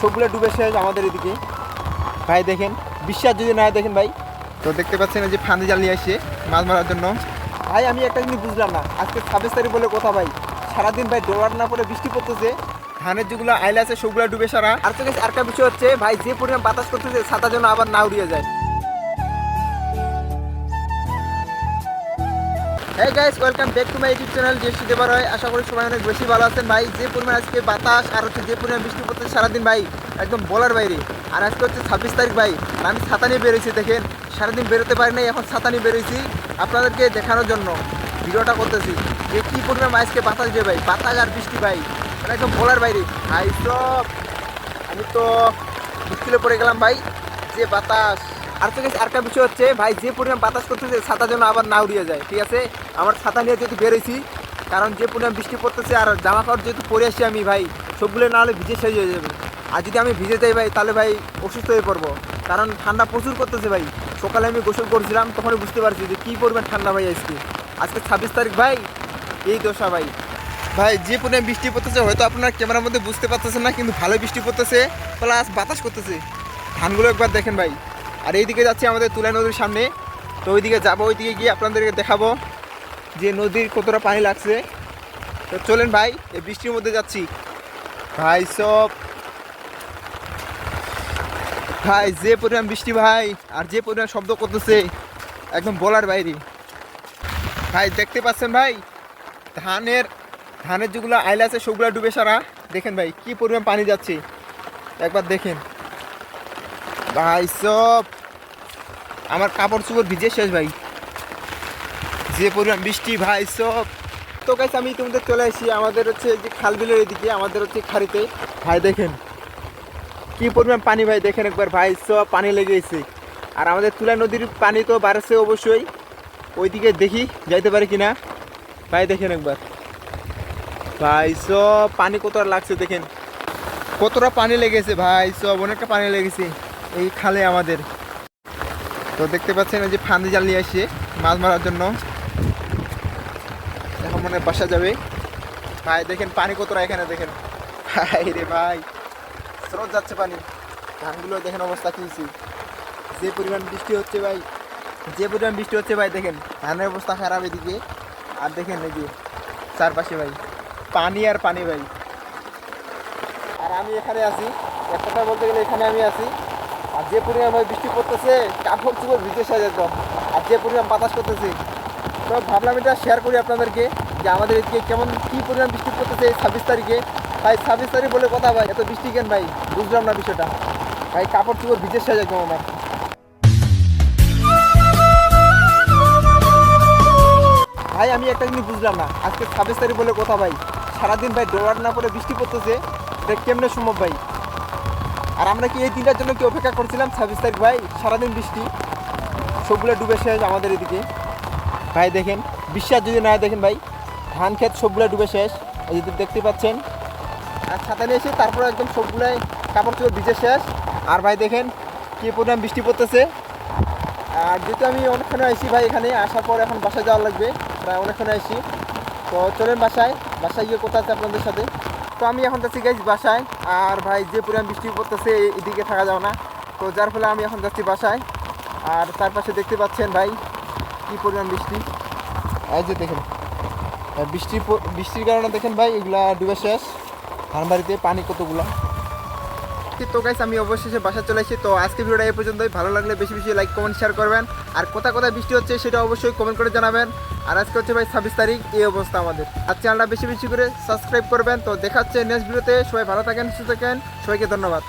সবগুলো ডুবে শেষ আমাদের এদিকে। ভাই দেখেন বিশ্বাস যদি না হয় দেখেন ভাই। তো দেখতে পাচ্ছেন যে ফাঁদে জ্বালিয়ে আসে আসছে মাছ মারার জন্য। ভাই আমি একটা জিনিস বুঝলাম না। আজকে ছাব্বিশ তারিখ বলে কথা ভাই। সারাদিন ভাই ডোলার না পরে বৃষ্টি পড়তেছে। ধানের যেগুলো আইলা আছে সবগুলো ডুবে সারা। আর তো আর একটা বিষয় হচ্ছে ভাই যে পরিমাণ বাতাস করতেছে ছাতা যেন আবার না উড়িয়ে যায়। হ্যাঁ guys welcome back to my YouTube channel J C দেবার হয় আশা করি সবাই অনেক বেশি ভালো আছেন। ভাই, যে পরিমাণ আজকে বাতাস আর হচ্ছে যে পরিমাণ বৃষ্টি পড়তেছে সারাদিন, ভাই, একদম বলার বাইরে। আর আজকে হচ্ছে ছাব্বিশ তারিখ, ভাই আমি ছাতা নিয়ে বেরোইছি দেখেন। সারাদিন বেরোতে পারি নাই, এখন ছাতা নিয়ে বেরোইছি আপনাদেরকে দেখানোর জন্য। ভিডিওটা করতেছি যে কী পরিমাণ আজকে বাতাস দিয়ে ভাই, বাতাস আর বৃষ্টি, ভাই মানে একদম বলার বাইরে। ভাই সব আমি তো মুশকিলে পড়ে গেলাম, ভাই, যে বাতাস। আর তো আর একটা বিষয় হচ্ছে, ভাই, যে পরিমাণ বাতাস করতেছে, ছাতা যেন আবার না উড়িয়ে যায়, ঠিক আছে? আমার ছাতা নিয়ে যেহেতু বেরোইছি কারণ যে পরিমাণ বৃষ্টি পড়তেছে আর জামা কাপড় যেহেতু পরে আসি আমি, ভাই, সবগুলো না হলে ভিজে শেষ হয়ে যাবে। আর যদি আমি ভিজে যাই, ভাই, তাহলে, ভাই, অসুস্থ হয়ে পড়ব। কারণ ঠান্ডা প্রচুর করতেছে, ভাই। সকালে আমি গোসল করছিলাম, তখনই বুঝতে পারছি যে কী পরিমাণ ঠান্ডা, ভাই, আজকে। আজকে ছাব্বিশ তারিখ, ভাই, এই দশা, ভাই। ভাই, যে পরিমাণ বৃষ্টি পড়তেছে, হয়তো আপনার ক্যামেরার মধ্যে বুঝতে পারতেছেন না, কিন্তু ভালো বৃষ্টি পড়তেছে প্লাস বাতাস করতেছে। ধানগুলো একবার দেখেন, ভাই। আর এইদিকে যাচ্ছি আমাদের তুলা নদীর সামনে। তো ওইদিকে যাব, ওইদিকে গিয়ে আপনাদেরকে দেখাবো যে নদীর কতটা পানি লাগছে। তো চলেন ভাই, এই বৃষ্টির মধ্যে যাচ্ছি। ভাই, সব ভাই, যে পরিমাণ বৃষ্টি ভাই, আর যে পরিমাণ শব্দ করতেছে, একদম বলার বাইরে। ভাই, দেখতে পাচ্ছেন ভাই? ধানের ধানের যেগুলো আইলা আছে সবগুলো ডুবে সারা। দেখেন ভাই, কি পরিমাণ পানি যাচ্ছে। একবার দেখেন। ভাই, সব। আমার কাপড় চোপড় ভিজে শেষ, ভাই। যে পরিমাণ বৃষ্টি, ভাই, সব। তো গাইছে আমি তোমাদের চলে আসি আমাদের হচ্ছে যে খাল বিলের এদিকে, আমাদের হচ্ছে খাড়িতে। ভাই, দেখেন। কি পরিমাণ পানি, ভাই, দেখেন একবার, ভাই, সব পানি লেগে গেছে। আর আমাদের তুলা নদীর পানি তো বাড়ছে অবশ্যই। ওইদিকে দেখি, যাইতে পারে কিনা। ভাই, দেখেন একবার। ভাই, সব পানি কতটা লাগছে, দেখেন। কতটা পানি লেগেছে, ভাই, সব, অনেকটা পানি লেগেছে। এই খালে আমাদের। তো দেখতে পাচ্ছেন ওই যে ফান্দি জাল নিয়ে আসছে মাছ মারার জন্য। এখন মনে বাসা যাবে। ভাই, দেখেন পানি কতটা এখানে, দেখেন। ভাই রে ভাই, স্রোত যাচ্ছে পানি। ধানগুলো দেখেন অবস্থা কি হয়েছে। যে পরিমাণ বৃষ্টি হচ্ছে ভাই, যে পরিমাণ বৃষ্টি হচ্ছে ভাই, দেখেন, ধানের অবস্থা খারাপ এদিকে। আর দেখেন এই যে চারপাশে ভাই, পানি আর পানি ভাই। আর আমি এখানে আছি। এক কথা বলতে গেলে এখানে আমি আছি। আর যে পরিমাণ বৃষ্টি পড়তেছে, কাপড় চুপড় ভিজে শেষ একদম। আর যে পরিমাণ বাতাস করতেছে। তো ভাবলাম এটা শেয়ার করি আপনাদেরকে যে আমাদের এদিকে কেমন, কী পরিমাণ বৃষ্টি পড়তেছে এই ছাব্বিশ তারিখে। ভাই, ছাব্বিশ তারিখ বলে কথা ভাই, এত বৃষ্টি কেন ভাই? বুঝলাম না বিষয়টা। ভাই, কাপড় চুপড় ভিজে শেষ একদম আমার। ভাই, আমি একটা জিনিস বুঝলাম না। আজকে ছাব্বিশ তারিখ বলে কথা ভাই। সারাদিন ভাই ডলার না পরে বৃষ্টি পড়তেছে। এটা কেমনে সম্ভব ভাই? আর আমরা কি এই দিনটার জন্য কি অপেক্ষা করছিলাম? ছাব্বিশ তারিখ ভাই, সারাদিন বৃষ্টি। সবগুলো ডুবে শেষ আমাদের এদিকে। ভাই, দেখেন, বিশ্বাস যদি না দেখেন ভাই, ধান ক্ষেত সবগুলো ডুবে শেষ। এই দেখতে পাচ্ছেন। আর ছাতা নিয়ে এসে তারপরে একদম সবগুলাই কাপড় চোপড় ভিজে শেষ। আর ভাই, দেখেন, কি পরিমাণ বৃষ্টি পড়তেছে। আর যেহেতু আমি অনেকক্ষণে আসি ভাই এখানে, আসার পর এখন বাসায় যাওয়া লাগবে। প্রায় অনেকক্ষণে আসি তো চলেন বাসায়। বাসায় গিয়ে কোথা আছে আপনাদের সাথে। তো আমি এখন যাচ্ছি গাইজ বাসায়। আর ভাই, যে পরিমাণ বৃষ্টি পড়তেছে এদিকে থাকা যাও না। তো যার ফলে আমি এখন যাচ্ছি বাসায়। আর তার পাশে দেখতে পাচ্ছেন ভাই, কি পরিমাণ বৃষ্টি। এই যে দেখেন বৃষ্টি বৃষ্টির কারণে দেখেন ভাই, এগুলা ডুবে শেষ। ধানবাড়িতে পানি কতগুলা। তো গাইস আমি অবশেষে বাসা চলে এসেছি। তো আজকে ভিডিওটা এই পর্যন্তই। ভালো লাগলে বেশি বেশি লাইক কমেন্ট শেয়ার করবেন। আর কোথায় কোথায় বৃষ্টি হচ্ছে, সেটা অবশ্যই কমেন্ট করে জানাবেন। আর আজকে হচ্ছে ভাই ছাব্বিশ তারিখ, এই অবস্থা আমাদের। আর চ্যানেলটা বেশি বেশি করে সাবস্ক্রাইব করবেন। তো দেখাচ্ছে নেক্সট ভিডিওতে সবাই ভালো থাকেন, সুস্থ থাকেন। সবাইকে ধন্যবাদ।